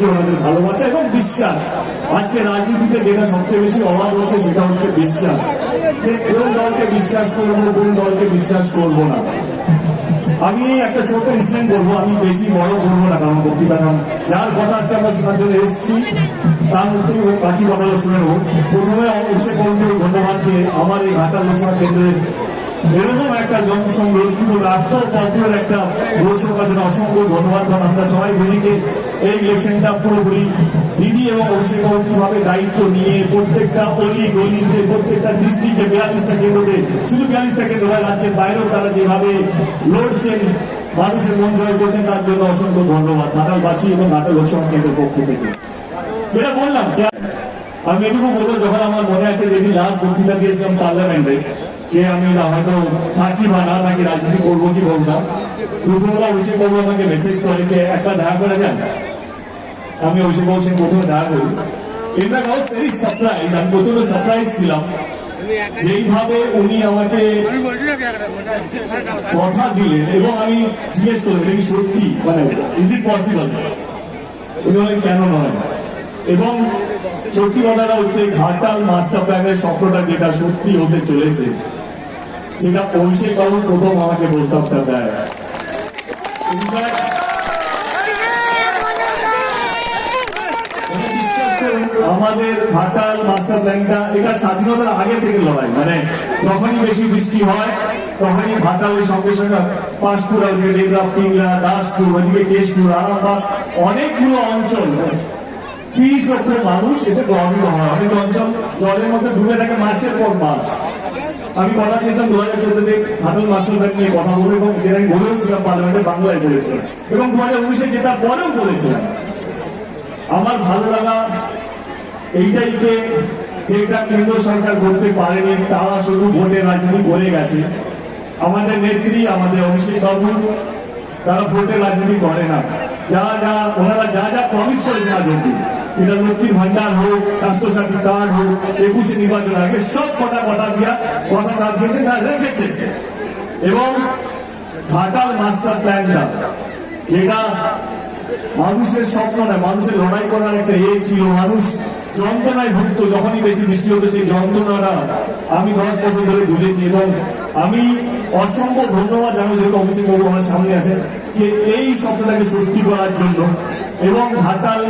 প্রতি ওনাদের ভালোবাসা এবং বিশ্বাস। আজকে রাজনীতিতে যেটা সবচেয়ে বেশি অভাব হচ্ছে সেটা হচ্ছে বিশ্বাস। যে কোন দলকে বিশ্বাস করব, কোন দলকে বিশ্বাস করব না। আমি একটা ছোট ইনসিডেন্ট বলব, আমি বেশি বড় করব না কারণ বক্তৃতা, কারণ যার কথা আজকে আমরা শোনার জন্য এসেছি, তার মধ্যে বাকি কথাগুলো শুনে নেব। প্রথমে অভিষেক বন্ধু ধন্যবাদকে আমার এই ঘাটা লোকসভা কেন্দ্রের এরকম একটা জনসংঘ কি বলব একটা লোকসভা জন্য অসংখ্য ধন্যবাদ কারণ আমরা সবাই বুঝি এই ইলেকশনটা পুরোপুরি দিদি এবং অভিষেক কীভাবে দায়িত্ব নিয়ে প্রত্যেকটা অলি গলিতে, প্রত্যেকটা ডিস্ট্রিক্টে বিয়াল্লিশটা কেন্দ্রতে, শুধু বিয়াল্লিশটা কেন্দ্র নয়, রাজ্যের বাইরেও তারা যেভাবে লড়ছেন, মানুষের মন জয় করছেন, তার জন্য অসংখ্য ধন্যবাদ ঘাটালবাসী এবং ঘাটাল লোকসভা কেন্দ্রের পক্ষ থেকে। যেটা বললাম, আমি এটুকু বলব, যখন আমার মনে আছে যেদিন লাস্ট বক্তৃতা দিয়েছিলাম পার্লামেন্টে যে আমি হয়তো থাকি বা না থাকি, রাজনীতি করব কি করব না? দুপুরবেলা অভিষেক বাবু আমাকে মেসেজ করে যে, একটা দেখা করা যান। আমি অভিষেক বাবুর সঙ্গে প্রথমে দেখা করি। ইনফ্যাক্ট আই ভেরি সারপ্রাইজ আমি প্রচণ্ড সারপ্রাইজ ছিলাম। যেইভাবে উনি আমাকে কথা দিলেন এবং আমি জিজ্ঞেস করলাম সত্যি? মানে ইজ ইট পসিবল উনি কেন নয়? এবং সত্যি কথাটা হচ্ছে, ঘাটাল মাস্টার প্ল্যানের স্বপ্নটা যেটা সত্যি হতে চলেছে সেটা অভিষেক বাবু প্রথম আমাকে প্রস্তাবটা দেয়? মানে আমাদের ঘাটাল মাস্টার প্ল্যানটা, এটা স্বাধীনতার আগে থেকে লড়াই মানে যখনই বেশি বৃষ্টি হয়, তখনই ঘাটালের সঙ্গে সঙ্গে পাঁশকুড়া ওদিকে ডেবরা পিংলা, দাসপুর ওদিকে কেশপুর, আরামবাগ, অনেকগুলো অঞ্চল তিরিশ লক্ষ মানুষ এতে প্রভাবিত হয়। অনেক অঞ্চল জলের মধ্যে ডুবে থাকে মাসের পর মাস। আমি কথা দিয়েছিলাম দু হাজার চোদ্দতে ঘাটাল মাস্টার প্ল্যান নিয়ে কথা বলব এবং যেটা আমি বলেও ছিলাম পার্লামেন্টে বাংলায় বলেছিলাম। এবং দু হাজার উনিশে জেতার পরেও বলেছিলাম, আমার ভালো লাগা এইটাই যে যেটা কেন্দ্র সরকার করতে পারেনি, তারা শুধু ভোটে রাজনীতি করে গেছে। আমাদের নেত্রী, আমাদের অভিষেক বাবু, তারা ভোটে রাজনীতি করে না। যা যা ওনারা যা যা প্রমিস করেছেন আজ অব্দি লক্ষ্মীর ভান্ডার হোক, স্বাস্থ্যসাথী কার্ড হোক, একুশে নির্বাচন আগে সব কটা কথা দিয়া, কথা তা দিয়েছেন তা রেখেছে এবং ঘাটাল মাস্টার প্ল্যানটা, যেটা মানুষের স্বপ্ন নয় মানুষের লড়াই করার একটা এ ছিল, মানুষ যন্ত্রণায় ভুগত যখনই বেশি বৃষ্টি হতো সেই যন্ত্রণাটা আমি দশ বছর ধরে বুঝেছি এবং আমি অসংখ্য ধন্যবাদ জানাব, যেহেতু অভিষেক বাবু আমার সামনে আছেন, যে এই স্বপ্নটাকে সত্যি করার জন্য। এবং ঘাটাল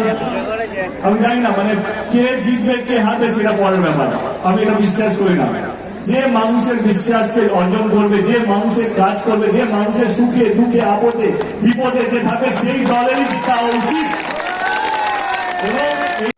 আমি জানি না মানে কে জিতবে, কে হারবে সেটা পরের ব্যাপার। আমি এটা বিশ্বাস করি না। যে মানুষের বিশ্বাসকে অর্জন করবে, যে মানুষের কাজ করবে, যে মানুষের সুখে, দুঃখে, আপদে, বিপদে যে থাকে, সেই দলেরই জিতা উচিত। এবং